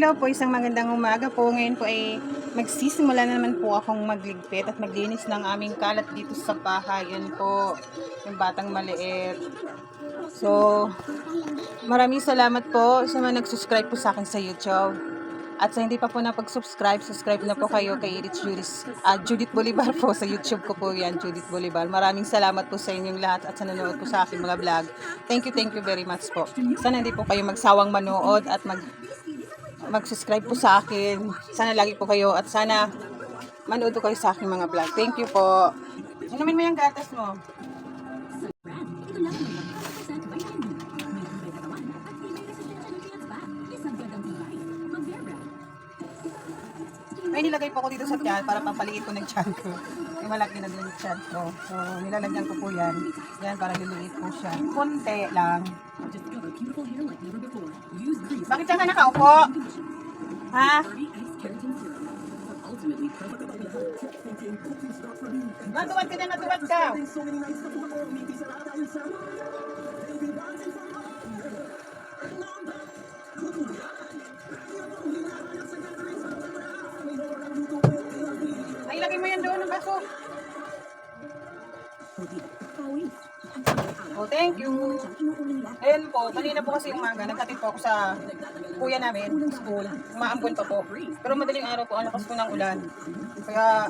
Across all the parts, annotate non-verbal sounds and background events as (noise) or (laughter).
Hello po, isang magandang umaga po. Ngayon po ay magsisimula na naman po akong magligpit at maglinis ng aming kalat dito sa bahay. Yan po, yung batang maliit. So, maraming salamat po sa mga nag-subscribe po sa akin sa YouTube. At sa hindi pa po napag-subscribe, subscribe na po kayo kay Edith Judith, ah, Judith Bolivar po sa YouTube ko po yan, Judith Bolivar. Maraming salamat po sa inyong lahat at sa nanonood po sa aking mga vlog. Thank you, thank you very much po. Sana hindi po kayo magsawang manood at mag mag-subscribe po sa akin. Sana lagi po kayo at sana manood kayo sa aking mga vlog. Thank you po. Inumin mo yung gatas mo. May nilagay po ako dito sa tiyan para pampaliit ko ng tiyan ko. May malaki na din yung tiyan ko. So, nilalagyan ko po yan. Yan, para liliit po siya. Konti lang. Bakit ka nakaupo? Ha? Natuwad ka na, natuwad ka. Baso. Oh, thank you. Ayun po, kanina po kasi umaga, nagkatid po ako sa kuya namin, school. Umaambon pa po. Pero madaling araw po, ang lakas po ng ulan. Kaya,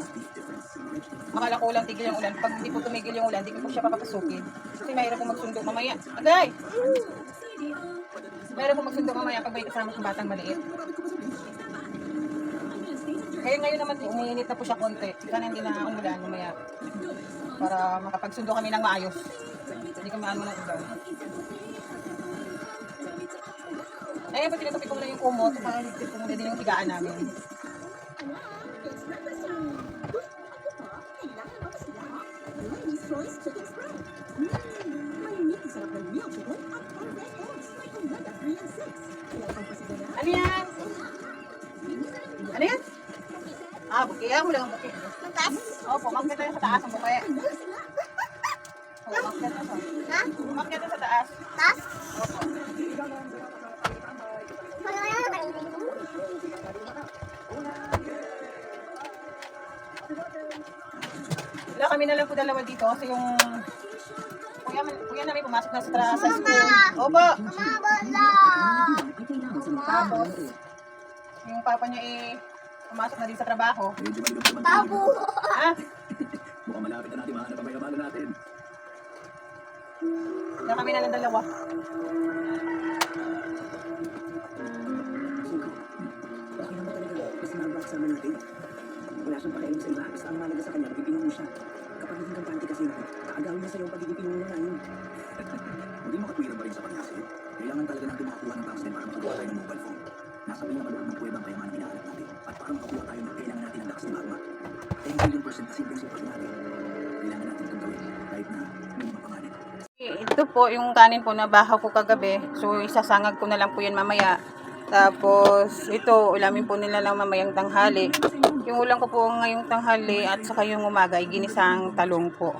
akala ko lang tigil yung ulan. Pag hindi po tumigil yung ulan, hindi ko po siya papapasukin. Kasi mahirap po magsundo mamaya. Agay! Mahirap po magsundo mamaya pag may kasama sa batang maliit. Kaya ngayon naman umiinit na po siya konti. Sana hindi na umulan mamaya. Para makapagsundo kami ng maayos. Hindi kami ano ng ulan. Eh, pati tinatapik ko muna yung kumot. Para higpit ko muna din yung higaan namin. Ah, buki. Yan mo lang ang buki. Ang taas? Opo, makyat tayo sa taas ang buki. Oo, makyat na sa. Ha? Makyat na sa taas. Taas? Opo. Wala kami na lang po dalawa dito kasi yung kuya, kuya namin pumasok na sa, tra- sa school. Opo. Tapos, yung papa niya eh, pumasok na din sa trabaho. Tabo! Ah, Mukhang malapit na natin mahanap ang bayabalo natin. na kami na lang dalawa. Okay naman talaga. Mas mahaba kasama natin. Wala siyang pakialam sa iba. Basta ang mahalaga sa kanya, mo siya. Kapag naging kampante kasi ako, kaagawin niya sa'yo ang pagiging pinong mo ngayon. (laughs) Hindi pa rin sa pag-asa. Kailangan talaga natin makakuha ng tungsten para makagawa tayo ng mobile phone. Nasa pinakaluan ng kuweba ang kayaman hinahanap natin. At para makakuha tayo ng kailangan natin ng lakas ni Magma. 10 billion percent kasi yung sipag natin. Kailangan natin itong gawin kahit na may mga pangalan. Ito po yung kanin po na bahaw ko kagabi. So isasangag ko na lang po yan mamaya. Tapos ito, ulamin po nila lang mamayang tanghali. Yung ulam ko po ngayong tanghali at saka yung umaga ay ginisang talong po.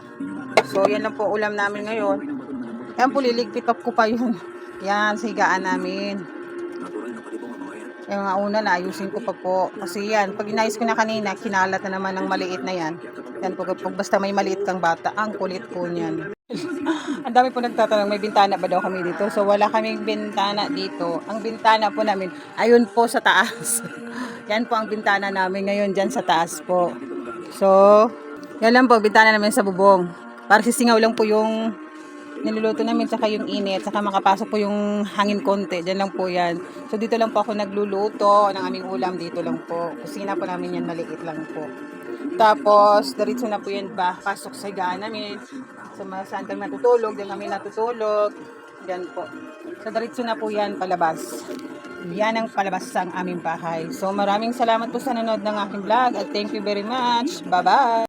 So yan lang po ulam namin ngayon. Yan po liligpit up ko pa yun. Yan, sa higaan namin. Yung nga una, naayusin ko pa po. Kasi yan, pag inayos ko na kanina, kinalat na naman ng maliit na yan. Yan po, pag basta may maliit kang bata, ang kulit po niyan. (laughs) ang dami po nagtatanong, may bintana ba daw kami dito? So, wala kaming bintana dito. Ang bintana po namin, ayun po sa taas. (laughs) yan po ang bintana namin ngayon, dyan sa taas po. So, yan lang po, bintana namin sa bubong. Para sisingaw lang po yung niluluto namin saka yung init saka makapasok po yung hangin konti. Dyan lang po yan. So dito lang po ako nagluluto ng aming ulam. Dito lang po. Kusina po namin yan maliit lang po. Tapos diretso na po yan ba? Pasok sa higaan namin. So saan kami natutulog dyan kami natutulog. Dyan po. So diretso na po yan palabas. Yan ang palabas sa aming bahay. So maraming salamat po sa nanood ng aking vlog at thank you very much. Bye bye